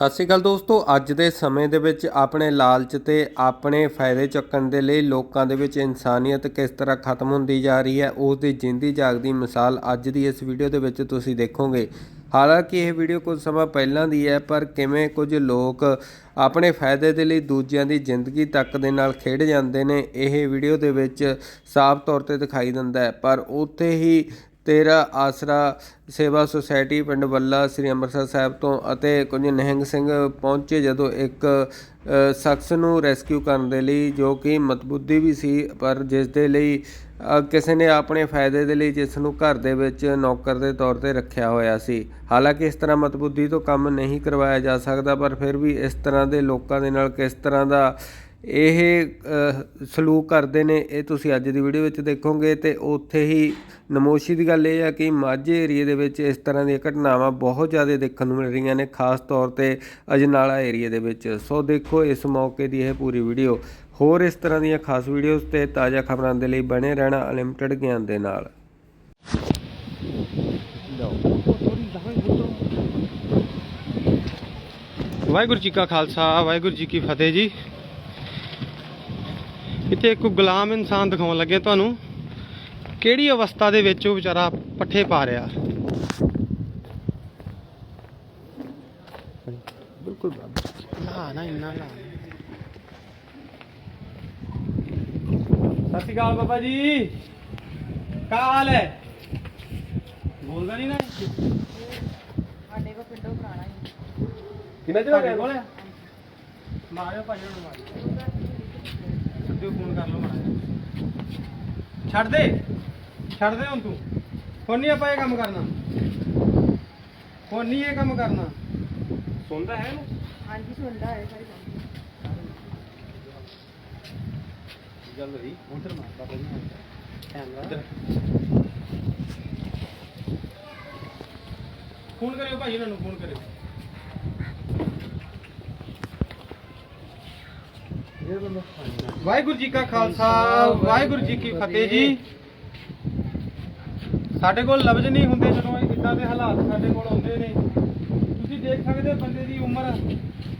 ਸਤਿ ਸ਼੍ਰੀ ਅਕਾਲ ਦੋਸਤੋ, ਅੱਜ ਦੇ ਸਮੇਂ ਦੇ ਵਿੱਚ ਆਪਣੇ ਲਾਲਚ ਤੇ ਆਪਣੇ ਫਾਇਦੇ ਚੁੱਕਣ ਦੇ ਲਈ ਲੋਕਾਂ ਦੇ ਵਿੱਚ ਇਨਸਾਨੀਅਤ ਕਿਸ ਤਰ੍ਹਾਂ ਖਤਮ ਹੁੰਦੀ ਜਾ ਰਹੀ ਹੈ, ਉਸ ਦੀ ਜਿੰਦੀ ਜਾਗਦੀ ਮਿਸਾਲ ਅੱਜ ਦੀ ਇਸ ਵੀਡੀਓ ਦੇ ਵਿੱਚ ਤੁਸੀਂ ਦੇਖੋਗੇ। ਹਾਲਾਂਕਿ ਇਹ ਵੀਡੀਓ ਕੁਝ ਸਮਾਂ ਪਹਿਲਾਂ ਦੀ ਹੈ, ਪਰ ਕਿਵੇਂ ਕੁਝ ਲੋਕ ਆਪਣੇ ਫਾਇਦੇ ਦੇ ਲਈ ਦੂਜਿਆਂ ਦੀ ਜ਼ਿੰਦਗੀ ਤੱਕ ਦੇ ਨਾਲ ਖੇਡ ਜਾਂਦੇ ਨੇ, ਇਹ ਵੀਡੀਓ ਦੇ ਵਿੱਚ ਸਾਫ਼ ਤੌਰ ਤੇ ਦਿਖਾਈ ਦਿੰਦਾ ਹੈ। ਪਰ ਉੱਥੇ ਹੀ ਤੇਰਾ ਆਸਰਾ ਸੇਵਾ ਸੁਸਾਇਟੀ ਪਿੰਡ ਬੱਲਾ ਸ੍ਰੀ ਅੰਮ੍ਰਿਤਸਰ ਸਾਹਿਬ ਤੋਂ ਅਤੇ ਕੁਝ ਨਿਹੰਗ ਸਿੰਘ ਪਹੁੰਚੇ ਜਦੋਂ ਇੱਕ ਸ਼ਖਸ ਨੂੰ ਰੈਸਕਿਊ ਕਰਨ ਦੇ ਲਈ ਜੋ ਕਿ ਮਤਬੁੱਧੀ ਵੀ ਸੀ, ਪਰ ਜਿਸ ਦੇ ਲਈ ਕਿਸੇ ਨੇ ਆਪਣੇ ਫਾਇਦੇ ਦੇ ਲਈ ਜਿਸ ਨੂੰ ਘਰ ਦੇ ਵਿੱਚ ਨੌਕਰ ਦੇ ਤੌਰ ਤੇ ਰੱਖਿਆ ਹੋਇਆ ਸੀ। ਹਾਲਾਂਕਿ ਇਸ ਤਰ੍ਹਾਂ ਮਤਬੁੱਧੀ ਤੋਂ ਕੰਮ ਨਹੀਂ ਕਰਵਾਇਆ ਜਾ ਸਕਦਾ, ਪਰ ਫਿਰ ਵੀ ਇਸ ਤਰ੍ਹਾਂ ਦੇ ਲੋਕਾਂ ਦੇ ਨਾਲ ਕਿਸ ਤਰ੍ਹਾਂ ਦਾ ਇਹ ਸਲੂਕ ਕਰਦੇ ਨੇ, ਇਹ ਤੁਸੀਂ ਅੱਜ ਦੀ ਵੀਡੀਓ ਵਿੱਚ ਦੇਖੋਗੇ ਤੇ ਉੱਥੇ ਹੀ ਨਮੋਸ਼ੀ ਦੀ ਗੱਲ ਇਹ ਹੈ ਕਿ ਮਾਝੇ ਏਰੀਏ ਦੇ ਵਿੱਚ ਇਸ ਤਰ੍ਹਾਂ ਦੀਆਂ ਘਟਨਾਵਾਂ ਬਹੁਤ ਜ਼ਿਆਦਾ ਦੇਖਣ ਨੂੰ ਮਿਲ ਰਹੀਆਂ ਨੇ, ਖਾਸ ਤੌਰ ਤੇ ਅਜਨਾਲਾ ਏਰੀਏ ਦੇ ਵਿੱਚ। ਸੋ ਦੇਖੋ ਇਸ ਮੌਕੇ ਦੀ ਇਹ ਪੂਰੀ ਵੀਡੀਓ ਹੋਰ ਇਸ ਤਰ੍ਹਾਂ ਦੀਆਂ ਖਾਸ ਵੀਡੀਓਜ਼ ਤੇ ਤਾਜ਼ਾ ਖਬਰਾਂ ਦੇ ਲਈ ਬਣੇ ਰਹਿਣਾ ਅਨਲਿਮਟਿਡ ਗਿਆਨ ਦੇ ਨਾਲ। ਵਾਹਿਗੁਰੂ ਜੀ ਕਾ ਖਾਲਸਾ, ਵਾਹਿਗੁਰੂ ਜੀ ਕੀ ਫਤਿਹ ਜੀ। ਇੱਥੇ ਇੱਕ ਗੁਲਾਮ ਇਨਸਾਨ ਦਿਖਾਉਣ ਲੱਗੇ ਤੁਹਾਨੂੰ ਕਿਹੜੀ ਅਵਸਥਾ ਦੇ ਵਿੱਚ ਉਹ ਵਿਚਾਰਾ ਪੱਠੇ ਪਾ ਰਿਹਾ। ਬਿਲਕੁਲ ਨਾ ਨਾ ਇੰਨਾ ਨਾ ਸਤਿ ਸ਼੍ਰੀ ਅਕਾਲ ਬਾਬਾ ਜੀ। ਕਾ ਹਾਲ ਹੈ। ਬੋਲਦਾ ਨਹੀਂ ਨਾ। ਸਾਡੇ ਕੋ ਪਿੰਡੋਂ ਪੁਰਾਣਾ ਹੀ। ਕਿੰਨਾ ਚਿਰ ਹੋ ਗਿਆ ਕੋਲੇ ਮਾਰਿਓ ਭਾਈ ਨੂੰ ਮਾਰ ਸਿੱਧੂ ਫੋਨ ਕਰ ਲਓ ਮਾਰ ਛੱਡ ਦੇ ਛੱਡ ਦੇ ਹੁਣ ਤੂੰ ਹੁਣ ਨਹੀਂ ਆਪਾਂ ਇਹ ਕੰਮ ਕਰਨਾ ਹੁਣ ਨਹੀਂ ਇਹ ਕੰਮ ਕਰਨਾ ਸੁਣਦਾ ਹੈ ਇਹਨੂੰ ਹਾਂਜੀ ਸੁਣਦਾ ਹੈ ਸਾਰੀ ਗੱਲ ਗੱਲ ਰਹੀ ਉਧਰ ਮਾਰ ਬਾਬਾ ਜੀ ਕੈਮਰਾ ਫੋਨ ਕਰਿਓ ਭਾਈ ਉਹਨਾਂ ਨੂੰ ਫੋਨ ਕਰਿਓ ਵਾਹਿਗੁਰੂ ਜੀ ਕਾ ਖਾਲਸਾ ਵਾਹਿਗੁਰੂ ਜੀ ਕੀ ਫਤਿਹ ਜੀ। ਸਾਡੇ ਕੋਲ ਲਫ਼ਜ਼ ਨਹੀਂ ਹੁੰਦੇ ਜਦੋਂ ਇਦਾਂ ਦੇ ਹਾਲਾਤ ਸਾਡੇ ਕੋਲ ਆਉਂਦੇ ਨੇ। ਤੁਸੀਂ ਦੇਖ ਸਕਦੇ ਬੰਦੇ ਦੀ ਉਮਰ।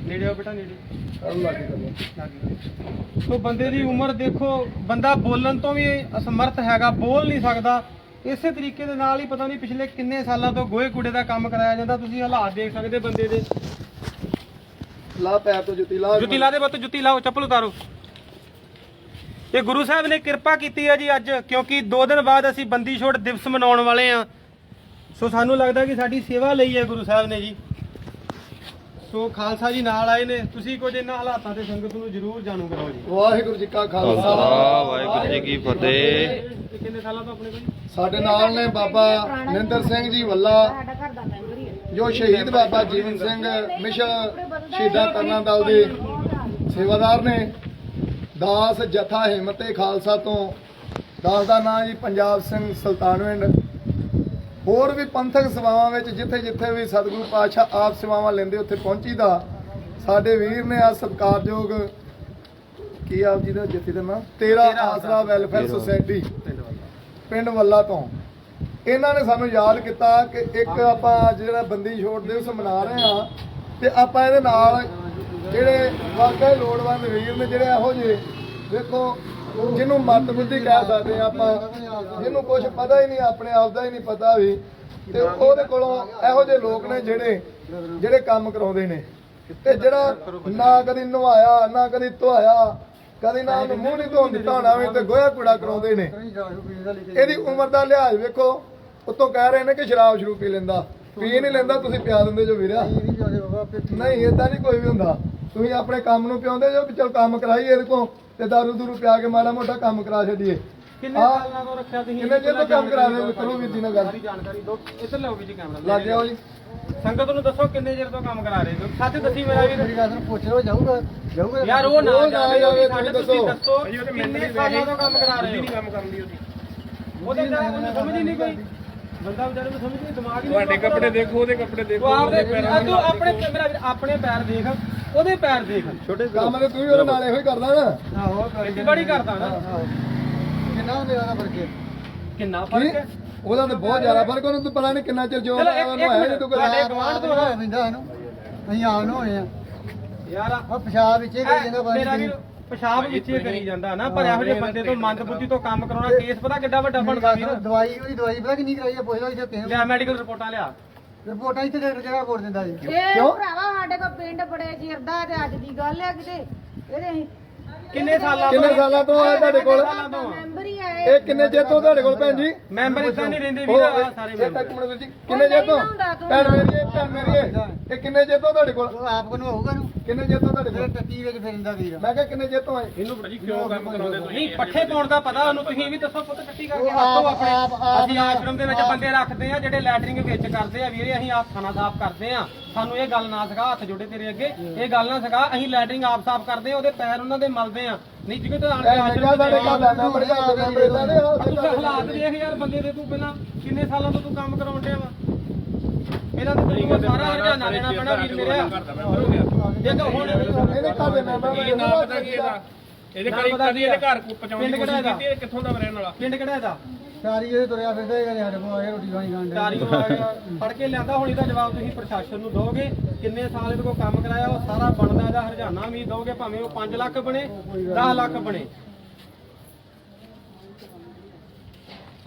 ਨੇੜੇ ਆਓ ਬੇਟਾ ਨੇੜੇ। ਸੋ ਬੰਦੇ ਦੀ ਉਮਰ ਦੇਖੋ ਬੰਦਾ ਬੋਲਣ ਤੋਂ ਵੀ ਅਸਮਰਥ ਹੈਗਾ ਬੋਲ ਨਹੀਂ ਸਕਦਾ। ਇਸੇ ਤਰੀਕੇ ਦੇ ਨਾਲ ਹੀ ਪਤਾ ਨਹੀਂ ਪਿਛਲੇ ਕਿੰਨੇ ਸਾਲਾਂ ਤੋਂ ਗੋਹੇ ਕੂੜੇ ਦਾ ਕੰਮ ਕਰਾਇਆ ਜਾਂਦਾ। ਤੁਸੀਂ ਹਾਲਾਤ ਦੇਖ ਸਕਦੇ ਬੰਦੇ ਦੇ। ਲਾ ਪੈਰ ਤੋਂ ਜੁੱਤੀ ਲਾ ਜੁੱਤੀ ਲਾ ਦੇ ਬੱਤ ਜੁੱਤੀ ਲਾਓ ਚੱਪਲ ਉਤਾਰੋ। ਇਹ ਗੁਰੂ ਸਾਹਿਬ ਨੇ ਕਿਰਪਾ ਕੀਤੀ ਹੈ ਜੀ ਅੱਜ ਕਿਉਂਕਿ 2 ਦਿਨ ਬਾਅਦ ਅਸੀਂ ਬੰਦੀ ਛੋੜ ਦਿਵਸ ਮਨਾਉਣ ਵਾਲੇ ਆ ਸੋ ਸਾਨੂੰ ਲੱਗਦਾ ਕਿ ਸਾਡੀ ਸੇਵਾ ਲਈ ਹੈ ਗੁਰੂ ਸਾਹਿਬ ਨੇ ਜੀ। ਸੋ ਖਾਲਸਾ ਜੀ ਨਾਲ ਆਏ ਨੇ। ਤੁਸੀਂ ਕੁਝ ਇਹਨਾਂ ਹਾਲਾਤਾਂ ਤੇ ਸੰਗਤ ਨੂੰ ਜ਼ਰੂਰ ਜਾਣੂ ਕਰਾਓ ਜੀ। ਵਾਹਿਗੁਰੂ ਜੀ ਕਾ ਖਾਲਸਾ। ਵਾਹਿਗੁਰੂ ਜੀ ਕੀ ਫਤਿਹ। ਕਿੰਨੇ ਸਾਲਾਂ ਤੋਂ ਆਪਣੇ ਕੋਲ? ਸਾਡੇ ਨਾਲ ਨੇ ਬਾਬਾ ਨਿੰਦਰ ਸਿੰਘ ਜੀ ਵੱਲਾ ਜੋ ਸ਼ਹੀਦ ਬਾਬਾ ਜੀਵਨ ਸਿੰਘ ਮਿਸ਼ਨ ਸ਼ਹੀਦਾਂ ਤਰਨਾ ਦਲ ਦੇ ਸੇਵਾਦਾਰ ਨੇ। ਦਾਸ ਜਥਾ ਹਿੰਮਤੇ ਖਾਲਸਾ ਤੋਂ। ਦਾਸ ਦਾ ਨਾਂ ਜੀ ਪੰਜਾਬ ਸਿੰਘ ਸੁਲਤਾਨਵਿੰਡ ਹੋਰ ਵੀ ਪੰਥਕ ਸੇਵਾਵਾਂ ਵਿੱਚ ਜਿੱਥੇ ਜਿੱਥੇ ਵੀ ਸਤਿਗੁਰੂ ਪਾਤਸ਼ਾਹ ਆਪ ਸੇਵਾਵਾਂ ਲੈਂਦੇ ਉੱਥੇ ਪਹੁੰਚੀਦਾ। ਸਾਡੇ ਵੀਰ ਨੇ ਆ ਸਤਿਕਾਰਯੋਗ ਕੀ ਆਪ ਜੀ ਦਾ ਜਥੀ ਦਾ ਨਾਮ ਤੇਰਾ ਆਸਰਾ ਵੈਲਫੇਅਰ ਸੁਸਾਇਟੀ। ਪਿੰਡ ਵੱਲਾ। ਤੋਂ। ਇਹਨਾਂ ਨੇ ਸਾਨੂੰ ਯਾਦ ਕੀਤਾ ਕਿ ਇੱਕ ਆਪਾਂ ਜਿਹੜਾ ਬੰਦੀ ਛੋੜ ਦਿਵਸ ਮਨਾ ਰਹੇ ਆ ਤੇ ਆਪਾਂ ਇਹਦੇ ਨਾਲ ਜਿਹੜੇ ਵਾਕਈ ਲੋੜਵੰਦ ਵੀਰ ਨੇ ਜਿਹੜੇ ਇਹੋ ਜਿਹੇ, ਦੇਖੋ, ਜਿਹਨੂੰ ਮੱਤ ਬੁੱਧੀ ਕਹਿ ਸਕਦੇ ਆਪਾਂ, ਜਿਹਨੂੰ ਕੁਝ ਪਤਾ ਹੀ ਨਹੀਂ, ਆਪਣੇ ਆਪ ਦਾ ਹੀ ਨਹੀਂ ਪਤਾ ਵੀ, ਤੇ ਉਹਦੇ ਕੋਲੋਂ ਇਹੋ ਜਿਹੇ ਲੋਕ ਨੇ ਜਿਹੜੇ ਜਿਹੜੇ ਕੰਮ ਕਰਾਉਂਦੇ ਨੇ। ਤੇ ਜਿਹੜਾ ਨਾ ਕਦੀ ਨਵਾਇਆ, ਨਾ ਕਦੀ ਧੋਇਆ ਕਦੀ ਨਾ ਉਹਨੂੰ ਮੂੰਹ ਨਹੀਂ ਧੋਣ ਦਿੱਤਾ ਹੋਣਾ ਵੀ ਤੇ ਗੋਇਆ ਕੂੜਾ ਕਰਾਉਂਦੇ ਨੇ। ਇਹਦੀ ਉਮਰ ਦਾ ਲਿਹਾਜ਼ ਵੇਖੋ, ਉਤੋਂ ਕਹਿ ਰਹੇ ਨੇ ਕਿ ਸ਼ਰਾਬ ਸ਼ੁਰੂ ਪੀ ਲੈਂਦਾ। ਪੀ ਨਹੀਂ ਲੈਂਦਾ, ਤੁਸੀਂ ਪਿਆ ਦਿੰਦੇ ਜੋ ਵੀਰਿਆ। ਨਹੀਂ ਇਦਾਂ ਨਹੀਂ ਕੋਈ ਵੀ ਹੁੰਦਾ। ਤੁਸੀਂ ਆਪਣੇ ਕੰਮ ਨੂੰ ਪਿਆਉਂਦੇ ਜੋ ਚਲ ਕੰਮ ਕਰਾਈਏ ਇਹਦੇ ਕੋ ਤੇ ਦਾਰੂ ਦੂਰੂ ਪਿਆ ਕੇ ਮਾੜਾ ਮੋਟਾ ਕੰਮ ਕਰਾ ਛੱਡੀਏ। ਕਿੰਨੇ ਹਾਂ। ਸਾਲਾਂ ਤੋਂ ਰੱਖਿਆ ਤੁਸੀਂ? ਕਿੰਨੇ ਚਿਰ ਤੋਂ ਕੰਮ ਕਰਾ ਰਹੇ ਹੋ? ਕਰੋ ਵੀਰ ਜੀ ਨਾਲ ਗੱਲ। ਸਾਰੀ ਜਾਣਕਾਰੀ ਦਿਓ। ਇੱਧਰ ਲਿਆਓ ਵੀ ਜੀ ਕੈਮਰਾ। ਲੱਗ ਗਿਆ ਉਹ ਜੀ। ਸੰਗਤ ਨੂੰ ਦੱਸੋ ਕਿੰਨੇ ਚਿਰ ਤੋਂ ਕੰਮ ਕਰਾ ਰਹੇ ਹੋ? ਸੱਚ ਦੱਸੀ ਮੇਰਾ ਵੀਰ ਗੱਲ ਪੁੱਛ ਲਓ ਜਾਊਗਾ ਜਾਊਗਾ ਯਾਰ ਉਹ ਨਾ ਉਹ ਨਾ ਜਾਵੇ ਜਾਵੇ, ਸਾਡੇ ਤੁਸੀਂ ਤੁਸੀਂ ਦੱਸੋ। ਦੱਸੋ ਕਿੰਨੇ ਸਾਲਾਂ ਤੋਂ ਕੰਮ ਕਰਾ ਰਹੇ ਹੋ? ਕੰਮ ਕਰਦੀ ਉਹਦੀ। ਉਹਦੇ ਨਾਲ ਉਹਨੂੰ ਸਮਝ ਹੀ ਨਹੀਂ ਕੋਈ ਬੰਦਾ ਵਿਚਾਰੇ ਨੂੰ ਸਮਝ ਨਹੀਂ ਦਿਮਾਗ ਹੀ ਨਹੀਂ ਤੁਹਾਡੇ ਕੱਪੜੇ ਦੇਖੋ ਉਹਦੇ ਕੱਪੜੇ ਦੇਖੋ ਤੂੰ ਆਪਦੇ ਤੂੰ ਆਪਣੇ ਮੇਰਾ ਵੀਰ ਆਪਣੇ ਪੈਰ ਦੇਖ। ਉਹਦੇ ਪੈਰ ਦੇਖ। ਛੋਟੇ ਕੰਮ ਤੇ ਤੂੰ ਵੀ ਉਹਦੇ ਨਾਲ ਇਹੋ ਹੀ ਕਰਦਾ ਨਾ। ਆਹੋ ਬੜੀ ਕਰਦਾ ਨਾ। ਕਿੰਨਾ ਮੇਰਾ ਦਾ ਫ਼ਰਕ ਹੈ? ਕਿੰਨਾ ਫ਼ਰਕ ਹੈ? ਉਹਦਾ ਤਾਂ ਬਹੁਤ ਜ਼ਿਆਦਾ ਫ਼ਰਕ ਉਹਨੂੰ ਤਾਂ ਪਤਾ ਨਹੀਂ ਕਿੰਨਾ ਚਿਰ ਜੋ ਉਹਨੂੰ ਮਿੰਟ, ਨਹੀਂ ਤੂੰ ਕੋਈ ਰਾਤ ਗੁਆਂਢ ਤੋਂ ਹੋਇਆ ਪੈਂਦਾ ਇਹਨੂੰ। ਅਸੀਂ ਨੂੰ ਹੋਏ ਆ। ਯਾਰ ਆ ਉਹ ਪਿਸ਼ਾਬ ਵਿੱਚ ਹੀ ਕਰੀ ਜਾਂਦਾ ਵੀ ਪਿਸ਼ਾਬ ਵਿੱਚ ਹੀ ਕਰੀ ਜਾਂਦਾ ਨਾ ਪਰ ਇਹੋ ਜਿਹੇ ਬੰਦੇ ਤੋਂ ਮੰਦ ਬੁੱਧੀ ਤੋਂ ਕੰਮ ਕਰਾਉਣਾ ਕੇਸ ਪਤਾ ਕਿੱਡਾ ਵੱਡਾ ਬਣਦਾ ਵੀਰ? ਦਵਾਈ ਉਹਦੀ ਦਵਾਈ ਪਤਾ ਕਿੰਨੀ ਕਰਾਈ ਆ ਪੁੱਛ ਲਓ ਇੱਥੇ ਕਿਸੇ ਲਿਆ ਮੈਡੀਕਲ ਰਿਪੋਰਟਾਂ ਲਿਆ। ਰਿਪੋਰਟਾਂ ਇੱਥੇ ਡਾਕਟਰ ਜਗ੍ਹਾ ਰਿਪੋਰਟ ਦਿੰਦਾ ਜੀ। ਇਹ ਭਰਾਵਾ ਸਾਡੇ ਕੋਲ ਪਿੰਡ ਬੜੇ ਚਿਰਦਾ ਤੇ ਅੱਜ ਦੀ ਗੱਲ ਹੈ ਕਿਤੇ। ਇਹਦੇ ਅਸੀਂ ਕਿੰਨੇ ਸਾਲਾਂ ਕਿੰਨੇ ਸਾਲਾਂ ਤੋਂ ਆ ਤੁਹਾਡੇ ਕੋਲ? ਸਾਲਾਂ ਤੋਂ? ਆ? ਮੈਂਬਰ ਹੀ ਆਏ। ਇਹ ਕਿੰਨੇ ਚਿਰ ਤੋਂ ਤੁਹਾਡੇ ਕੋਲ ਭੈਣ ਜੀ? ਮੈਂਬਰ ਇਦਾਂ ਨਹੀਂ ਰਹਿੰਦੇ ਵੀਰ ਆਹ ਸਾਰੇ ਇੱਕ ਮੈਂਬਰ। ਮਿੰਟ ਵੀਰ ਜੀ ਕਿੰਨੇ ਚਿਰ ਤੋਂ? ਭੈਣ ਮੇਰੀ ਭੈਣ ਮੇਰੀ ਇਹ ਕਿੰਨੇ ਚਿਰ ਤੋਂ ਤੁਹਾਡੇ ਕੋਲ? ਉਹ ਆਪ ਕੋਲ ਹੋਊਗਾ ਨੂੰ। ਕਿੰਨੇ ਚਿਰ ਤੋਂ ਤੁਹਾਡੇ ਫਿਰ ਕੋਲ ਟੱਟੀ ਵਿੱਚ ਫਿਰਦਾ ਵੀਰ। ਮੈਂ ਕਿਹਾ ਕਿੰਨੇ ਚਿਰ ਤੋਂ ਆਏ? ਇਹਨੂੰ ਭਾਜੀ ਕਿਉਂ ਕੰਮ ਕਰਾਉਂਦੇ ਤੁਸੀਂ? ਨਹੀਂ ਪੱਠੇ ਪਾਉਣ ਦਾ ਪਤਾ ਉਹਨੂੰ ਤੁਸੀਂ ਵੀ ਦੱਸੋ ਪੁੱਤ ਟੱਟੀ ਕਰਕੇ ਆਪ- ਹੱਥੋਂ ਆਪਣੇ। ਆਪ- ਆਪ- ਅਸੀਂ ਆਸ਼ਰਮ ਦੇ ਵਿੱਚ ਬੰਦੇ ਰੱਖਦੇ ਆ ਜਿਹੜੇ ਲੈਟਰਿੰਗ ਵਿੱਚ ਕਰਦੇ ਆ ਵੀਰੇ ਅਸੀਂ ਆਪ ਖਾਣਾ ਸਾਫ਼ ਕਰਦੇ ਆ। ਸਾਨੂੰ ਇਹ ਗੱਲ ਨਾ ਸਿਖਾ ਹੱਥ ਜੋੜੇ ਤੇਰੇ ਅੱਗੇ। ਇਹ ਗੱਲ ਨਾ ਸਿਖਾ ਅਸੀਂ ਲੈਟਰਿੰਗ ਆਪ ਸਾਫ਼ ਕਰਦੇ ਆ ਉਹਦੇ ਪੈਰ ਉਹਨਾਂ ਦੇ ਮਲਦੇ ਆ। ਨਹੀਂ ਜਿਵੇਂ ਤਾਂ ਆਣ ਕੇ ਇਹ ਆਸ਼ਰਮ ਨੰਗਾ ਦੇ ਸਾਡੇ ਘਰ ਦਾ ਮੈਂਬਰ ਦੇ ਮੈਂਬਰ ਦੇ ਹਾਲਾਤ ਦੇਖ ਯਾਰ ਬੰਦੇ ਦੇ ਤੂੰ ਪਹਿਲਾਂ ਕਿੰਨੇ ਸਾਲਾਂ ਤੋਂ ਤੂੰ ਕੰਮ ਕਰਾਉਣ ਡਿਆ ਵਾ? ਇਹਨਾਂ ਸਾਰਾ ਹਰਜਾਨਾ ਦੇਣਾ ਪੈਣਾ ਵੀਰ ਮੇਰੇ। ਦੇਖੋ ਹੁਣ ਇਹਦੇ ਘਰ ਦੇ ਮੈਂਬਰ ਕੀ ਨਾਮ ਪਤਾ ਕੀ ਇਹਦਾ? ਇਹਦੇ ਘਰ ਇੱਕ ਦੀ ਇਹਦੇ ਘਰ ਪਹੁੰਚਾਉਣ ਦੀ ਪਿੰਡ ਕਿਹੜਾ ਕੋਸ਼ਿਸ਼ ਇਹਦਾ? ਕੀਤੀ ਇਹ ਕਿੱਥੋਂ ਦਾ ਰਹਿਣ ਵਾਲਾ? ਪਿੰਡ ਕਿਹੜਾ ਇਹਦਾ? ਸਾਰੀ ਜਿਹੜੇ ਤੁਰਿਆ ਫਿਰਦਾ ਇਹ ਸਾਡੇ ਕੋਲ ਆਏ ਰੋਟੀ ਖਾਣੀ ਖਾਣ ਚਾਰੀ ਦੇ ਨੂੰ ਆ ਗਿਆ ਫੜ ਕੇ ਲਿਆਂਦਾ। ਹੁਣ ਇਹਦਾ ਜਵਾਬ ਤੁਸੀਂ ਪ੍ਰਸ਼ਾਸਨ ਨੂੰ ਦੋਗੇ ਕਿੰਨੇ ਸਾਲ ਇਹਦੇ ਕੋਲ ਕੰਮ ਕਰਾਇਆ ਉਹ ਸਾਰਾ ਬਣਦਾ ਇਹਦਾ ਹਰਜਾਨਾ ਵੀ ਦੋਗੇ ਭਾਵੇਂ ਉਹ 5 ਲੱਖ ਬਣੇ 10 ਲੱਖ ਬਣੇ।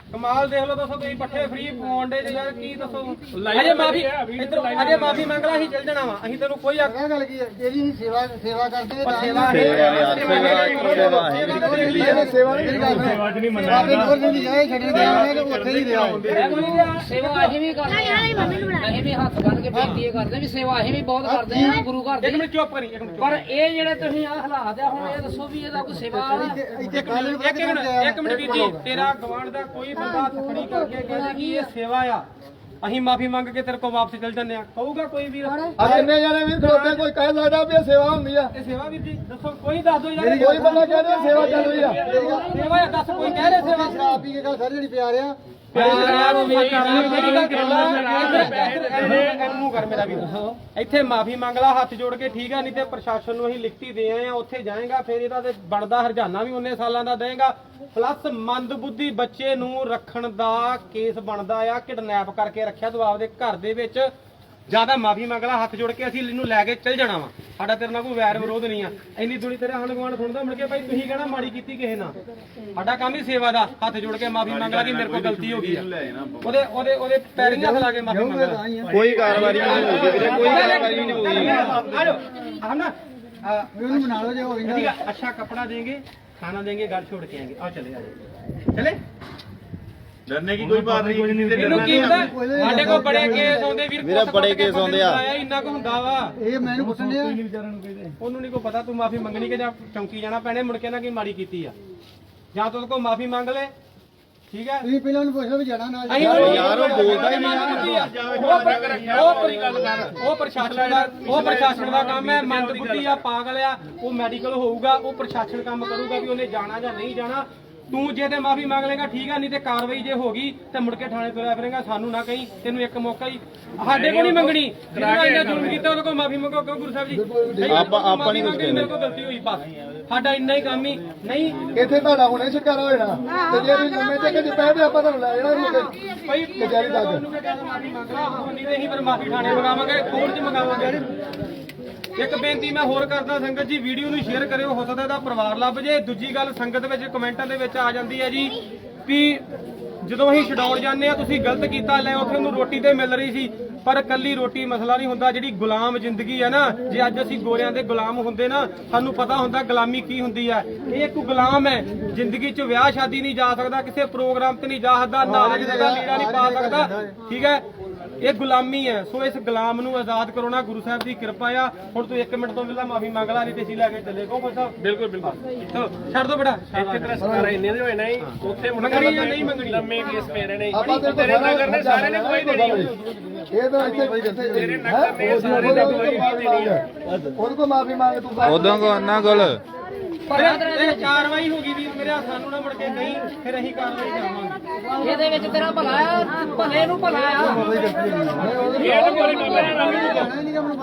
ਕਮਾਲ ਦੇਖ ਲਓ ਦੱਸੋ ਤੁਸੀਂ ਪੱਠੇ ਫ੍ਰੀ ਪਾਉਣ ਦੇ ਯਾਰ ਕੀ ਦੱਸੋ? ਅਜੇ ਮਾਫੀ ਇੱਧਰ ਅਜੇ ਮਾਫੀ ਮੰਗ ਲਾ ਅਸੀਂ ਚੱਲ ਜਾਣਾ ਵਾ। ਅਸੀਂ ਤੈਨੂੰ ਕੋਈ ਆਖ ਇਹ ਗੱਲ ਕੀ ਹੈ? ਅਸੀਂ ਸੇਵਾ ਸੇਵਾ ਕਰਦੇ ਹਾਂ ਸੇਵਾ ਸੇਵਾ ਨਹੀਂ ਕੀਤੀ ਸੇਵਾ ਨਹੀਂ ਮੰਨਦਾ ਹੋਰ ਨਹੀਂ ਜਾਏ ਉਹਨੇ ਤੇ ਉੱਥੇ ਹੀ ਰਿਹਾ ਸੇਵਾ ਅਸੀਂ ਵੀ ਕਰਦੇ ਅਸੀਂ ਵੀ ਹੱਥ ਬੰਨ ਕੇ ਬੇਨਤੀ ਕਰਦੇ ਵੀ ਸੇਵਾ ਅਸੀਂ ਵੀ ਬਹੁਤ ਕਰਦੇ ਹਾਂ ਗੁਰੂ ਘਰ ਇੱਕ ਦੀ। ਮਿੰਟ ਚੁੱਪ ਕਰੀ ਇੱਕ ਮਿੰਟ ਪਰ ਇਹ ਜਿਹੜੇ ਤੁਸੀਂ ਆ ਹਾਲਾਤ ਆ ਹੁਣ ਇਹ ਦੱਸੋ ਵੀ ਇਹਦਾ ਕੋਈ ਸੇਵਾ ਇੱਕ ਮਿੰਟ ਇੱਕ ਮਿੰਟ ਇੱਕ ਵੀਰ ਜੀ ਤੇਰਾ ਗਵਾਂਢ ਦਾ ਕੋਈ ਬੰਦਾ ਹੱਥ ਖੜੀ ਕਰਕੇ ਕਹਿੰਦੇ ਕਿ ਇਹ ਸੇਵਾ ਆ। ਅਸੀਂ ਮਾਫੀ ਮੰਗ ਕੇ ਤੇਰੇ ਕੋਲ ਵਾਪਸ ਚੱਲ ਜੰਨੇ ਆ ਕਹੂਗਾ ਕੋਈ ਵੀਰ। ਆ ਕਿੰਨੇ ਜਣੇ ਵੀ ਖਲੋਤੇ ਕੋਈ ਕਹਿ ਸਕਦਾ ਵੀ ਇਹ ਸੇਵਾ ਹੁੰਦੀ ਆ। ਇਹ ਸੇਵਾ ਵੀਰ ਜੀ ਦੱਸੋ ਕੋਈ ਦੱਸ ਦੋ ਯਾਰ ਕੋਈ ਬੰਦਾ ਕਹਿ ਰਿਹਾ ਸੇਵਾ ਚੱਲ ਰਹੀ ਆ। ਸੇਵਾ ਆ ਦੱਸ ਕੋਈ ਕਹਿ ਰਿਹਾ ਸੇਵਾ? ਸ਼ਰਾਬ ਪੀ ਕੇ ਕੱਲ ਸਾਰੀ ਜਿਹੜੀ ਪਿਆ ਰਿਹਾ। ਇੱਥੇ ਮਾਫੀ ਮੰਗ ਲਾ ਹੱਥ ਜੋੜ ਕੇ ਠੀਕ ਆ ਨਹੀਂ ਤੇ ਪ੍ਰਸ਼ਾਸਨ ਨੂੰ ਅਸੀਂ ਲਿਖਤੀ ਦੇ ਆਏ ਆ ਉੱਥੇ ਜਾਏਗਾ ਫਿਰ ਇਹਦਾ ਤੇ ਬਣਦਾ ਹਰਜਾਨਾ ਵੀ ਉਹਨੇ ਸਾਲਾਂ ਦਾ ਦੇਗਾ। ਪਲੱਸ ਮੰਦਬੁੱਧੀ ਬੱਚੇ ਨੂੰ ਰੱਖਣ ਦਾ ਕੇਸ ਬਣਦਾ ਆ ਕਿਡਨੈਪ ਕਰਕੇ ਰੱਖਿਆ ਤੂੰ ਆਪਦੇ ਘਰ ਦੇ ਵਿੱਚ। ਜ਼ਿਆਦਾ ਮਾਫੀ ਮੰਗਲਾ ਹੱਥ ਜੋੜ ਕੇ ਅਸੀਂ ਇਹਨੂੰ ਲੈ ਕੇ ਚੱਲ ਜਾਣਾ ਵਾ। ਸਾਡਾ ਤੇਰੇ ਨਾਲ ਕੋਈ ਵੈਰ ਵਿਰੋਧ ਨਹੀਂ ਆ। ਇੰਨੀ ਦੁਨੀ ਤੇਰੇ ਹਣ ਗਵਾਨ ਸੁਣਦਾ ਮੁੜ ਕੇ ਭਾਈ ਤੁਸੀਂ ਕਹਿਣਾ ਮਾੜੀ ਕੀਤੀ ਕਿਸੇ ਨਾਲ। ਸਾਡਾ ਕੰਮ ਹੀ ਸੇਵਾ ਦਾ ਹੱਥ ਜੋੜ ਕੇ ਮਾਫੀ ਮੰਗਲਾ ਕਿ ਮੇਰੇ ਕੋਲ ਗਲਤੀ ਹੋ ਗਈ ਆ। ਉਹਦੇ ਉਹਦੇ ਉਹਦੇ ਪੈਰੀਂ ਹੱਥ ਲਾ ਕੇ ਮਾਫੀ ਮੰਗਲਾ ਕੋਈ ਕਾਰਵਾਈ ਨਹੀਂ ਹੋਊਗੀ ਕੋਈ ਕਾਰਵਾਈ ਨਹੀਂ ਹੋਊਗੀ ਆਹ ਨਾ ਮੈਨੂੰ ਬਣਾ ਲਓ ਜੇ ਹੋ ਜਾਂਦਾ। ਅੱਛਾ ਕੱਪੜਾ ਦੇਂਗੇ ਖਾਣਾ ਦੇਂਗੇ ਗੱਲ ਛੋੜ ਕੇ ਆਏਗੇ। ਆਓ ਚਲੇ ਜਾਓ ਚਲੇ? ਡਰਨੇ ਕੀ ਕੋਈ ਬਾਤ ਨਹੀਂ ਕਿਸੇ ਦੇ ਇਹਨੂੰ ਕੀ ਪਤਾ ਸਾਡੇ ਕੋਲ ਬੜੇ ਕੇਸ ਆਉਂਦੇ ਵੀਰ ਵੀਰੇ ਬੜੇ ਕੇਸ ਆਉਂਦੇ ਆ। ਇੰਨਾ ਕੁ ਹੁੰਦਾ ਵਾ। ਇਹ ਮੈਨੂੰ ਪੁੱਛਣ ਡਿਆ ਉਹਨੂੰ ਨਹੀਂ ਕੋ ਪਤਾ ਤੂੰ ਮਾਫੀ ਮੰਗਣੀ ਕਿ ਜਾਂ ਚੌਂਕੀ ਜਾਣਾ ਪੈਣੇ ਮੁੜ ਕੇ ਨਾ ਕੀ ਮਾੜੀ ਕੀਤੀ ਆ। ਜਾਂ ਤੂੰ ਕੋ ਮਾਫੀ ਮੰਗ ਲੈ ਠੀਕ ਹੈ? ਤੁਸੀਂ ਪਹਿਲਾਂ ਉਹਨੂੰ ਪੁੱਛ ਵੀ ਜਾਣਾ ਨਾ ਯਾਰ ਉਹ ਬੋਲਦਾ ਹੀ। ਨਹੀਂ। ਉਹ ਪ੍ਰਸ਼ਾਸਨ ਦਾ ਉਹ ਪ੍ਰਸ਼ਾਸਨ ਦਾ ਕੰਮ ਹੈ ਮੰਦ ਆ ਪਾਗਲ ਆ ਉਹ ਮੈਡੀਕਲ ਹੋਊਗਾ ਉਹ ਪ੍ਰਸ਼ਾਸਨ ਕੰਮ ਕਰੂਗਾ ਵੀ ਉਹਨੇ ਜਾਣਾ ਜਾਂ ਨਹੀਂ ਜਾਣਾ। ਤੂੰ ਜੇ ਤੇ ਮਾਫੀ ਮੰਗ ਲੇਗਾ ਠੀਕ ਆ ਨਹੀਂ ਤੇ ਕਾਰਵਾਈ ਜੇ ਹੋ ਗਈ ਤੇ ਮੁੜ ਕੇ ਥਾਣੇ ਤੁਰਿਆ ਫਿਰੇਗਾ ਸਾਨੂੰ ਨਾ ਕਹੀਂ ਤੈਨੂੰ ਇੱਕ ਮੌਕਾ ਹੀ। ਸਾਡੇ ਕੋਲ ਨਹੀਂ ਮੰਗਣੀ। ਜਿਹੜਾ ਇੰਨਾ ਜ਼ੁਲਮ ਕੀਤਾ ਉਹਦੇ ਕੋਲ ਮਾਫੀ ਮੰਗੋ ਕਿਉਂ ਗੁਰੂ ਸਾਹਿਬ ਜੀ? ਆਪਾਂ ਆਪਾਂ ਨਹੀਂ ਕੁਝ ਮੇਰੇ ਕੋਲ ਗਲਤੀ ਹੋਈ ਬਸ। ਸਾਡਾ ਇੰਨਾ ਹੀ ਕੰਮ ਹੀ ਨਹੀਂ। ਇੱਥੇ ਤੁਹਾਡਾ ਹੁਣੇ ਛੁਟਕਾਰਾ ਹੋ ਜਾਣਾ ਤੇ ਜੇ ਤੁਸੀਂ ਲੰਮੇ ਚੱਕੇ ਚ ਪੈ ਤੇ ਆਪਾਂ ਤੁਹਾਨੂੰ ਲੈ ਜਾਣਾ ਮੁੰਡੇ ਭਾਈ ਕਚਹਿਰੀ ਤੱਕ। ਨਹੀਂ ਤੇ ਅਸੀਂ ਫਿਰ ਮਾਫੀ ਥਾਣੇ ਮੰਗਾਵਾਂਗੇ ਕੋਰਟ 'ਚ ਮੰਗਾਵਾਂਗੇ। ਇੱਕ ਬੇਨਤੀ ਮੈਂ ਹੋਰ ਕਰਦਾ ਸੰਗਤ ਜੀ ਵੀਡੀਓ ਨੂੰ ਸ਼ੇਅਰ ਕਰਿਓ ਹੋ ਸਕਦਾ ਇਹਦਾ ਪਰਿਵਾਰ ਲੱਭ ਜੇ। ਦੂਜੀ ਗੱਲ ਸੰਗਤ ਵਿੱਚ ਕਮੈਂਟਾਂ ਦੇ ਵਿੱਚ ਆ ਜਾਂਦੀ ਹੈ ਜੀ ਵੀ ਜਦੋਂ ਅਸੀਂ ਛਡਾਉਣ ਜਾਂਦੇ ਆ ਤੁਸੀਂ ਗਲਤ ਕੀਤਾ ਲੈ ਉੱਥੇ ਉਹਨੂੰ ਰੋਟੀ ਤੇ ਮਿਲ ਰਹੀ ਸੀ ਪਰ ਕੱਲੀ ਰੋਟੀ ਮਸਲਾ ਨਹੀਂ ਹੁੰਦਾ ਜਿਹੜੀ ਗੁਲਾਮ ਜ਼ਿੰਦਗੀ ਹੈ ਨਾ ਜੇ ਅੱਜ ਅਸੀਂ ਗੋਰਿਆਂ ਦੇ ਗੁਲਾਮ ਹੁੰਦੇ ਨਾ ਸਾਨੂੰ ਪਤਾ ਹੁੰਦਾ ਗੁਲਾਮੀ ਕੀ ਹੁੰਦੀ ਹੈ। ਇਹ ਇੱਕ ਗੁਲਾਮ ਹੈ ਜ਼ਿੰਦਗੀ 'ਚ ਵਿਆਹ ਸ਼ਾਦੀ ਨਹੀਂ ਜਾ ਸਕਦਾ ਕਿਸੇ ਪ੍ਰੋਗਰਾਮ ਤੇ ਨਹੀਂ ਜਾ ਸਕਦਾ ਨਾਲੇ ਦਾ ਲੀੜਾ ਨਹੀਂ ਪਾ ਸਕਦਾ ਠੀਕ ਹੈ? ਇਹ ਗੁਲਾਮੀ ਹੈ। ਸੋ ਇਸ ਗੁਲਾਮ ਨੂੰ ਆਜ਼ਾਦ ਕਰਾਉਣਾ ਗੁਰੂ ਸਾਹਿਬ ਦੀ ਕਿਰਪਾ ਆ। ਹੁਣ ਤੂੰ 1 ਮਿੰਟ ਤੋਂ ਪਹਿਲਾਂ ਮਾਫੀ ਮੰਗ ਲਾ ਨਹੀਂ ਤੇ ਅਸੀਂ ਲੈ ਕੇ ਚੱਲੇ ਕੋ ਸਾਹਿਬ ਬਿਲਕੁਲ ਬਿਲਕੁਲ। ਚਲੋ ਛੱਡ ਦੋ ਬੇਟਾ। ਇੱਥੇ ਤੇਰਾ ਸਕਾਰਾ ਇੰਨੇ ਦੇ ਹੋਏ ਨੇ ਉੱਥੇ ਮੰਗਣੀ ਜਾਂ ਨਹੀਂ ਮੰਗਣੀ? ਲੰਮੇ ਕੇਸ ਪੈ ਰਹੇ ਨੇ ਆਪਾਂ ਤੇ ਤੇਰੇ ਨਗਰ ਨੇ ਸਾਰੇ ਨੇ ਕੋਈ ਦੇਣੀ ਇਹ ਤਾਂ ਇੱਥੇ ਤੇਰੇ ਨਗਰ ਨੇ ਸਾਰੇ ਨੇ ਕੋਈ ਦੇਣੀ ਉਹਦੇ ਕੋਲ ਮਾਫੀ ਮੰਗ ਤੂੰ ਉਦੋਂ ਕੋ ਉਹਨਾਂ ਕੋਲ ਇਹ ਕਾਰਵਾਈ ਹੋ ਗਈ ਵੀਰ ਮੇਰੇ ਸਾਨੂੰ ਨਾ ਮੁੜ ਕੇ ਨਹੀਂ ਫਿਰ ਅਸੀਂ ਕਾਰਵਾਈ ਕਰਾਵਾਂਗੇ ਇਹਦੇ ਵਿੱਚ ਤੇਰਾ ਭਲਾ ਆ ਭਲੇ ਨੂੰ ਭਲਾ ਆ।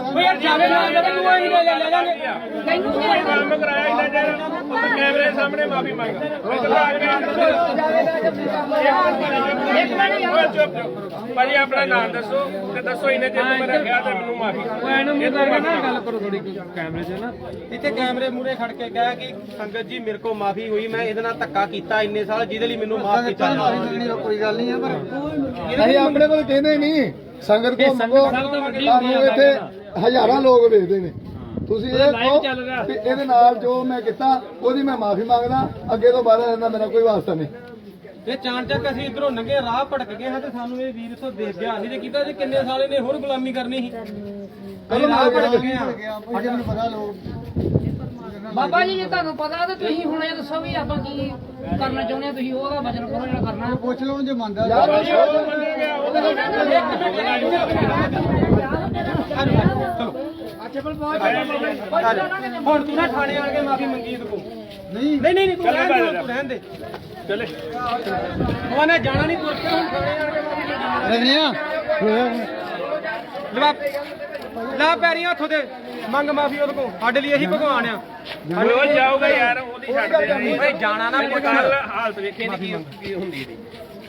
ਓ ਯਾਰ ਜਾਵੇ ਨਾ ਜਦੋਂ ਤੂੰ ਆਈ ਲੈ ਲੈ ਜਾਗੇ ਤੈਨੂੰ ਕੀ ਹੋਇਆ? ਕੰਮ ਕਰਾਇਆ ਇੰਨਾ ਚਿਰ ਕੈਮਰੇ ਸਾਹਮਣੇ ਮਾਫੀ ਮੰਗ। ਇੱਧਰ ਆ ਕੇ ਇੱਕ ਮਿੰਟ ਯਾਰ। ਓਏ ਚੁੱਪ ਚੁੱਪ। ਭਾਜੀ ਆਪਣਾ ਨਾਮ ਦੱਸੋ ਤੇ ਦੱਸੋ ਇਹਨੇ ਜੇ ਮੈਂ ਰੱਖਿਆ ਤੇ ਮੈਨੂੰ ਮਾਫੀ। ਇਹਨੂੰ ਮੂੰਹ ਕਰਕੇ ਨਾ ਗੱਲ ਕਰੋ ਥੋੜੀ ਕੈਮਰੇ 'ਚ ਨਾ। ਇੱਥੇ ਕੈਮਰੇ ਮੂਰੇ ਖੜ ਕੇ ਕਹਿ ਕਿ ਸੰਗਤ ਜੀ ਮੇਰੇ ਕੋ ਮਾਫੀ ਹੋਈ ਮੈਂ ਇਹਦੇ ਨਾਲ ਧੱਕਾ ਕੀਤਾ ਇੰਨੇ ਸਾਲ ਜਿਹਦੇ ਲਈ ਮੈਨੂੰ ਮਾਫ ਕੀਤਾ ਜਾਵੇ। ਕੋਈ ਗੱਲ ਨਹੀਂ ਹੈ। ਪਰ ਅਸੀਂ ਆਪਣੇ ਕੋਲ ਕਹਿੰਦੇ ਨਹੀਂ। ਸੰਗਤ ਕੋ ਮੰਗੋ। ਇੱਥੇ ਹਜ਼ਾਰਾਂ ਲੋਕ ਵੇਖਦੇ ਨੇ। ਤੁਸੀਂ ਇਹ ਕਹੋ ਇਹਦੇ ਨਾਲ ਜੋ ਮੈਂ ਕੀਤਾ ਉਹਦੀ ਮੈਂ ਮਾਫੀ ਮੰਗਦਾ। ਅੱਗੇ ਤੋਂ ਬਾਅਦ ਇਹਦਾ ਮੇਰਾ ਕੋਈ ਵਾਸਤਾ ਨਹੀਂ। ਇਹ ਚਾਣ ਚੱਕ ਅਸੀਂ ਇਧਰੋਂ ਨੰਗੇ ਰਾਹ ਭਟਕ ਗਏ ਹਾਂ ਤੇ ਸਾਨੂੰ ਇਹ ਵੀਰ ਤੋਂ ਦੇਖ ਗਿਆ। ਅਸੀਂ ਤੇ ਕੀਤਾ ਜੇ ਕਿੰਨੇ ਸਾਲ ਇਹਨੇ ਹੋਰ ਗੁਲਾਮੀ ਕਰਨੀ ਸੀ। ਕਦੋਂ ਰਾਹ ਭਟਕ ਗਏ ਹਾਂ। ਅੱਜ ਮੈਨੂੰ ਪਤਾ ਲੋਕ ਬਾਬਾ ਜੀ ਜੇ ਤੁਹਾਨੂੰ ਪਤਾ ਤਾਂ ਤੁਸੀਂ ਹੁਣ ਇਹ ਦੱਸੋ ਵੀ ਆਪਾਂ ਕੀ ਕਰਨਾ ਚਾਹੁੰਦੇ ਆ ਤੁਸੀਂ ਉਹਦਾ ਵਚਨ ਕਰੋ ਜਿਹੜਾ ਕਰਨਾ। ਪੁੱਛ ਲਓ ਜੇ ਮੰਨਦਾ ਯਾਰ ਹੁਣ ਤੂੰ ਨਾ ਥਾਣੇ ਆਣ ਕੇ ਮਾਫੀ ਮੰਗੀ ਕੋ ਨਹੀਂ। ਨਹੀਂ ਨਹੀਂ ਤੂੰ ਰਹਿਣ ਦੇ ਤੂੰ ਰਹਿਣ ਦੇ। ਚਲੇ। ਉਹਨੇ ਜਾਣਾ ਨਹੀਂ ਤੁਰ ਕੇ ਹੁਣ ਥਾਣੇ ਆਣ ਕੇ ਮਾਫੀ ਮੰਗੀ ਰਵਨੀਆ। ਲਵਾ ਲਾ ਪੈਰੀਆਂ ਹੱਥੋਂ ਤੇ ਮੰਗ ਮਾਫੀ ਉਹਦੇ ਕੋ ਸਾਡੇ ਲਈ ਇਹੀ ਭਗਵਾਨ ਆ। ਉਹ ਜਾਊਗਾ ਯਾਰ ਉਹਦੀ ਛੱਡ ਦੇ ਓਏ ਜਾਣਾ ਨਾ ਪੁੱਛ ਕੱਲ ਹਾਲਤ ਵੇਖੇ ਦੀ ਕੀ ਕੀ ਹੁੰਦੀ ਇਹਦੀ।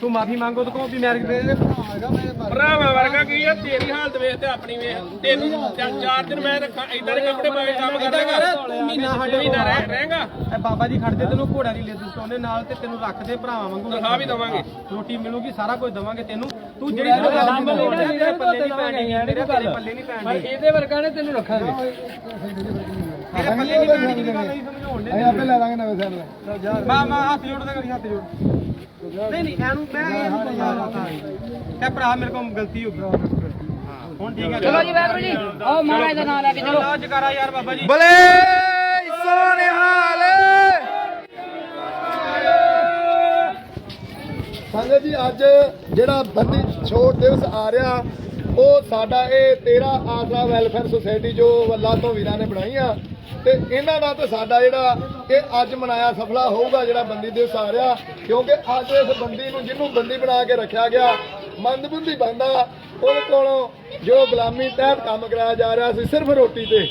ਤੂੰ ਮਾਫੀ ਮੰਗ ਉਹਦੇ ਕੋ ਵੀ ਮੈਂ ਮੇਰੇ ਭਰਾ ਹੈਗਾ ਮੇਰੇ ਭਰਾ ਭਰਾਵਾਂ ਵਰਗਾ ਕੀ ਆ? ਤੇਰੀ ਹਾਲਤ ਵੇਖ ਤੇ ਆਪਣੀ ਵੇਖ। ਤੈਨੂੰ ਚਾਰ ਦਿਨ ਮੈਂ ਰੱਖਾਂ ਇਦਾਂ ਦੇ ਕੱਪੜੇ ਪਾ ਕੇ ਕੰਮ ਕਰਾਂਗਾ। ਮਹੀਨਾ ਸਾਡੇ ਮਹੀਨਾ ਰਹਿ ਰਹੇਗਾ। ਇਹ ਬਾਬਾ ਜੀ ਖੜਦੇ ਤੈਨੂੰ ਘੋੜਾ ਦੀ ਲਿੱਦ ਸਟਾਉਂਦੇ ਨਾਲ ਤੇ ਤੈਨੂੰ ਰੱਖਦੇ ਭਰਾਵਾਂ ਵਾਂਗੂ ਤਨਖਾਹ ਵੀ ਦੇਵਾਂਗੇ। ਰੋਟੀ ਮਿਲੂਗੀ ਸਾਰਾ ਕੁਝ ਦਵਾਂਗੇ ਤੈਨੂੰ। ਤੂੰ ਜਿਹੜੀ ਲੋੜ ਹੈ ਤੇਰੇ ਪੱਲੇ ਨਹੀਂ ਪੈਣੀ ਤੇਰੇ ਪੱਲੇ ਪੱਲੇ ਨਹੀਂ ਪੈਣੀ ਇਹਦੇ ਵਰਗਾ ਨੇ ਤੈਨੂੰ ਰੱਖਾਂਗੇ ਤੇਰੇ ਪੱਲੇ ਨਹੀਂ ਪੈਣੀ ਦੀ ਗੱਲ ਨਹੀਂ ਸਮਝਾਉਣ ਦੇ। ਅਸੀਂ ਆਪੇ ਲੈ ਲਾਂਗੇ ਨਵੇਂ ਸਾਲ ਮਾ ਮਾ ਹੱਥ ਜੋੜਦਾ ਕਰੀ ਹੱਥ ਜੋੜ। ਨਹੀਂ ਨਹੀਂ ਇਹਨੂੰ ਮੈਂ ਇਹਨੂੰ ਇਹ ਭਰਾ ਮੇਰੇ ਕੋਲ ਗਲਤੀ ਹੋ ਗਈ। ਹਾਂ ਹੁਣ ਠੀਕ ਹੈ ਚਲੋ ਜੀ ਵਾਹਿਗੁਰੂ ਜੀ। ਆਓ ਮਹਾਰਾਜ ਦਾ ਨਾਮ ਲੈ ਕੇ ਚਲੋ ਚਲੋ। ਜਕਾਰਾ ਯਾਰ ਬਾਬਾ ਜੀ। ਬਲੇ ਸੋਨੇ ਹਾਲ ਸੰਗਤ ਜੀ, ਅੱਜ ਜਿਹੜਾ ਬੰਦੀ ਛੋੜ ਦਿਵਸ ਆ ਰਿਹਾ, ਉਹ ਸਾਡਾ ਇਹ 13 ਆਸਰਾ ਵੈਲਫੇਅਰ ਸੁਸਾਇਟੀ ਜੋ ਵੱਲਾ ਤੋਂ ਵੀਰਾਂ ਨੇ ਬਣਾਈ ਆ ਤੇ ਇਹਨਾਂ ਦਾ ਤੇ ਸਾਡਾ ਜਿਹੜਾ ਇਹ ਅੱਜ ਮਨਾਇਆ ਸਫਲਾ ਹੋਊਗਾ ਜਿਹੜਾ ਬੰਦੀ ਦਿਵਸ ਆ ਰਿਹਾ, ਕਿਉਂਕਿ ਅੱਜ ਇਸ ਬੰਦੀ ਨੂੰ ਜਿਹਨੂੰ ਬੰਦੀ ਬਣਾ ਕੇ ਰੱਖਿਆ ਗਿਆ, ਮੰਦਬੁੱਧੀ ਬੰਦਾ, ਉਹਦੇ ਕੋਲੋਂ ਜੋ ਗੁਲਾਮੀ ਤਹਿਤ ਕੰਮ ਕਰਾਇਆ ਜਾ ਰਿਹਾ ਸੀ ਸਿਰਫ ਰੋਟੀ ਤੇ।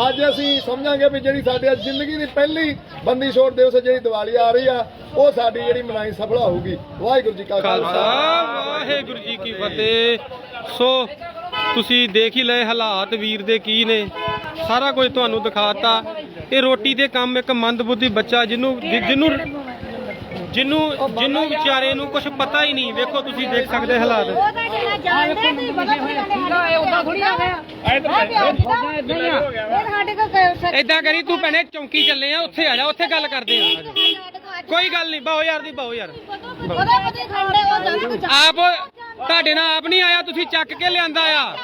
ਅੱਜ ਅਸੀਂ ਸਮਝਾਂਗੇ ਵੀ ਜਿਹੜੀ ਸਾਡੇ ਜ਼ਿੰਦਗੀ ਦੀ ਪਹਿਲੀ ਬੰਦੀ ਛੋੜ ਦਿਵਸ ਜਿਹੜੀ ਦੀਵਾਲੀ ਆ ਰਹੀ ਆ। ਉਹ ਸਾਡੀ ਜਿਹੜੀ ਮਨਾਈ ਸਫਲਾ ਹੋਊਗੀ। ਵਾਹਿਗੁਰੂ ਜੀ ਕਾ ਖਾਲਸਾ, ਵਾਹਿਗੁਰੂ ਜੀ ਕੀ ਫਤਿਹ। ਸੋ, ਤੁਸੀਂ ਦੇਖ ਹੀ ਲਏ ਹਾਲਾਤ ਵੀਰ ਦੇ ਕੀ ਨੇ। ਸਾਰਾ ਕੁਝ ਤੁਹਾਨੂੰ ਦਿਖਾਤਾ। ਇਹ ਰੋਟੀ ਦੇ ਕੰਮ ਇੱਕ ਮੰਦਬੁੱਧੀ ਬੱਚਾ, ਜਿਹਨੂੰ ਜਿਹਨੂੰ ਜਿਹਨੂੰ ਜਿਹਨੂੰ ਵਿਚਾਰੇ ਨੂੰ ਕੁਝ ਪਤਾ ਹੀ ਨਹੀਂ ਵੇਖੋ ਤੁਸੀਂ ਦੇਖ ਸਕਦੇ ਹਾਲਾਤ। ਉਹ ਤੁਹਾਡੇ ਨਾਲ ਜਾਣਦੇ ਤੁਸੀਂ ਪਤਾ ਨਹੀਂ ਠੀਕਾ ਇਹ ਉਦਾਂ ਥੋੜੀ ਆ ਗਿਆ ਐ ਤਾਂ ਇਹ ਸਾਡੇ ਕੋਲ ਕਰ ਏਦਾਂ ਕਰੀ ਤੂੰ ਭੈਣੇ ਚੌਂਕੀ ਚੱਲੇ ਆ ਉੱਥੇ ਆ ਜਾ ਉੱਥੇ ਗੱਲ ਕਰਦੇ ਆ। ਕੋਈ ਗੱਲ ਨਹੀਂ ਬਾਓ ਯਾਰ ਦੀ ਬਾਓ ਯਾਰ। ਆਪ ਤੁਹਾਡੇ ਨਾਲ ਆਪ ਨਹੀਂ ਆਇਆ ਤੁਸੀਂ ਚੱਕ ਕੇ ਲਿਆਂਦਾ ਆ।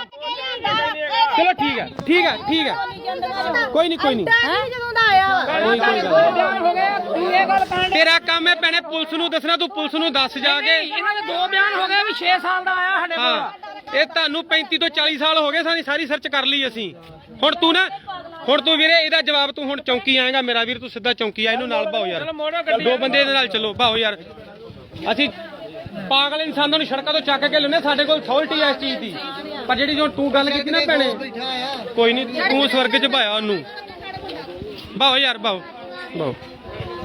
ਚਲੋ ਠੀਕ ਹੈ ਠੀਕ ਹੈ ਠੀਕ ਹੈ ਕੋਈ ਨਹੀਂ ਕੋਈ ਨਹੀਂ। ਤੇਰਾ ਕੰਮ ਹੈ ਭੈਣੇ ਪੁਲਿਸ ਨੂੰ ਦੱਸਣਾ ਤੂੰ ਪੁਲਿਸ ਨੂੰ ਦੱਸ ਜਾ ਕੇ। ਇਹਨਾਂ ਦੇ ਦੋ ਬਿਆਨ ਹੋ ਗਏ ਵੀ 6 ਸਾਲ ਦਾ ਆਇਆ ਸਾਡੇ ਕੋਲ। ਇਹ ਤੁਹਾਨੂੰ 35 ਤੋਂ 40 ਸਾਲ ਹੋ ਗਏ ਸਾਡੀ ਸਾਰੀ ਸਰਚ ਕਰ ਲਈ ਅਸੀਂ। ਹੁਣ ਤੂੰ ਨਾ ਹੁਣ ਤੂੰ ਵੀਰੇ ਇਹਦਾ ਜਵਾਬ ਤੂੰ ਹੁਣ ਚੌਂਕੀ ਆਏਗਾ ਮੇਰਾ ਵੀਰ ਤੂੰ ਸਿੱਧਾ ਚੌਂਕੀ ਆ ਇਹਨੂੰ ਨਾਲ ਭਾਓ ਯਾਰ। ਦੋ ਬੰਦੇ ਇਹਦੇ ਨਾਲ ਚੱਲੋ ਭਾਓ ਯਾਰ। ਅਸੀਂ ਪਾਗਲ ਇਨਸਾਨਾਂ ਨੂੰ ਸੜਕਾਂ ਤੋਂ ਚੱਕ ਕੇ ਲੈਨੇ ਸਾਡੇ ਕੋਲ ਅਥਾਰਟੀ ਇਸ ਚੀਜ਼ ਦੀ। ਪਰ ਜਿਹੜੀ ਜੋ ਤੂੰ ਗੱਲ ਕੀਤੀ ਨਾ ਭੈਣੇ ਕੋਈ ਨਹੀਂ ਤੂੰ ਸਵਰਗ 'ਚ ਭਾਇਆ ਉਹਨੂੰ। ਭਾਓ ਯਾਰ ਭਾਓ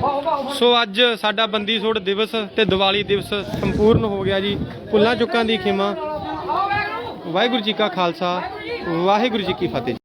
ਭਾਓ ਸੋ ਅੱਜ ਸਾਡਾ ਬੰਦੀ ਛੋੜ ਦਿਵਸ ਤੇ ਦੀਵਾਲੀ ਦਿਵਸ ਸੰਪੂਰਨ ਹੋ ਗਿਆ ਜੀ। ਭੁੱਲਾਂ ਚੁੱਕਾਂ ਦੀ ਖਿਮਾ। ਵਾਹਿਗੁਰੂ ਜੀ ਕਾ ਖਾਲਸਾ ਵਾਹਿਗੁਰੂ ਜੀ ਕੀ ਫਤਿਹ।